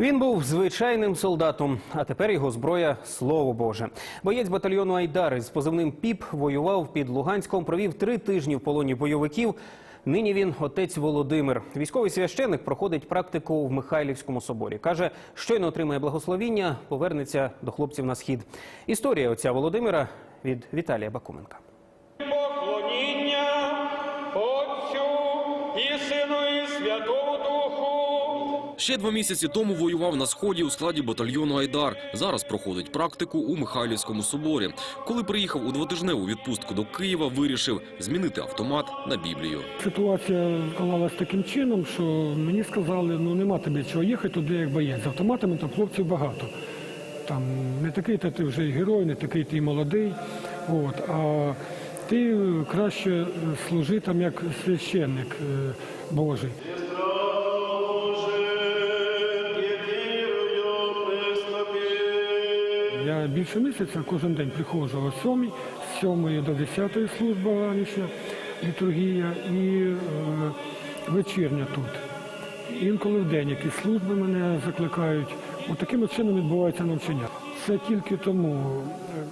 Він був звичайним солдатом, а тепер його зброя слово Боже. Боєць батальйону Айдар з позивним Піп воював під Луганськом, провів три тижні в полоні бойовиків. Нині він отець Володимир. Військовий священник проходить практику в Михайлівському соборі. каже, щойно отримає благословіння, повернеться до хлопців на схід. Історія отця Володимира від Віталія Бакуменка. Поклоніння Отцю і Сину і Святому. Ще два місяці тому воював на сході у складі батальйону Айдар. Зараз проходить практику у Михайлівському соборі. Коли приїхав у двотижневу відпустку до Києва, вирішив змінити автомат на Біблію. Ситуація склалась таким чином, що мені сказали, ну нема тобі чого їхати туди, як боєць. З автоматами там хлопців багато. Там не такий то ти вже і герой, не такий ти молодий. От, а ти краще служи там як священник е, Божий. Я більше місяця кожен день приходжу о 7, з 7 до 10 служба ранішня, літургія і е, вечірня тут. Інколи в день якісь служби мене закликають. Отаким таким от чином відбувається навчання. Це тільки тому, е,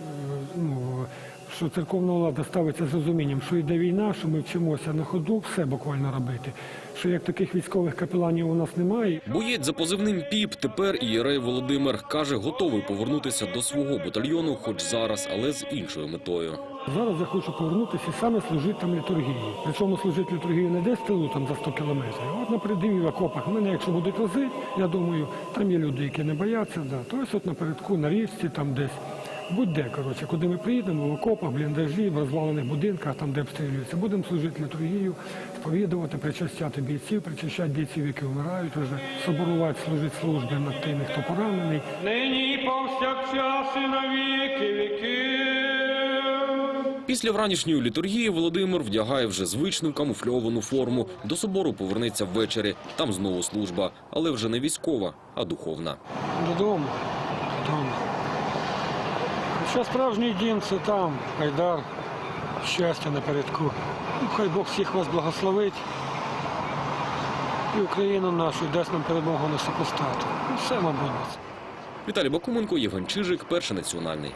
ну, що церковна влада ставиться з розумінням, що йде війна, що ми вчимося на ходу все буквально робити. Що як таких військових капеланів у нас немає, Боєць за позивним Піп тепер ієрей Володимир каже, готовий повернутися до свого батальйону, хоч зараз, але з іншою метою. Зараз я хочу повернутися і саме служити там літургії. Причому служити літургію не десь тилу там за 100 кілометрів. От на передовій в окопах. Мене, якщо будуть вози, я думаю, там є люди, які не бояться. Да. То ось от напередку, на річці, там десь. Будь-де, коротше, куди ми приїдемо, в окопах, бліндажі, в розвалених будинках, там, де обстрілюються. Будемо служити літургію, сповідувати, причастяти бійців, причащати бійців, які вмирають вже, соборувати, служити служби над тими, хто поранений. Нині повсякчас і на віки віків. Після вранішньої літургії Володимир вдягає вже звичну камуфльовану форму. До собору повернеться ввечері. Там знову служба, але вже не військова, а духовна. Додому. Додому. Що справжній дім це там, Айдар, щастя напередку. Ну, хай Бог всіх вас благословить. І Україну нашу дасть нам перемогу на супостату. Ну, все, мабуть. Віталій Бакуменко, Євген Чижик, перший національний.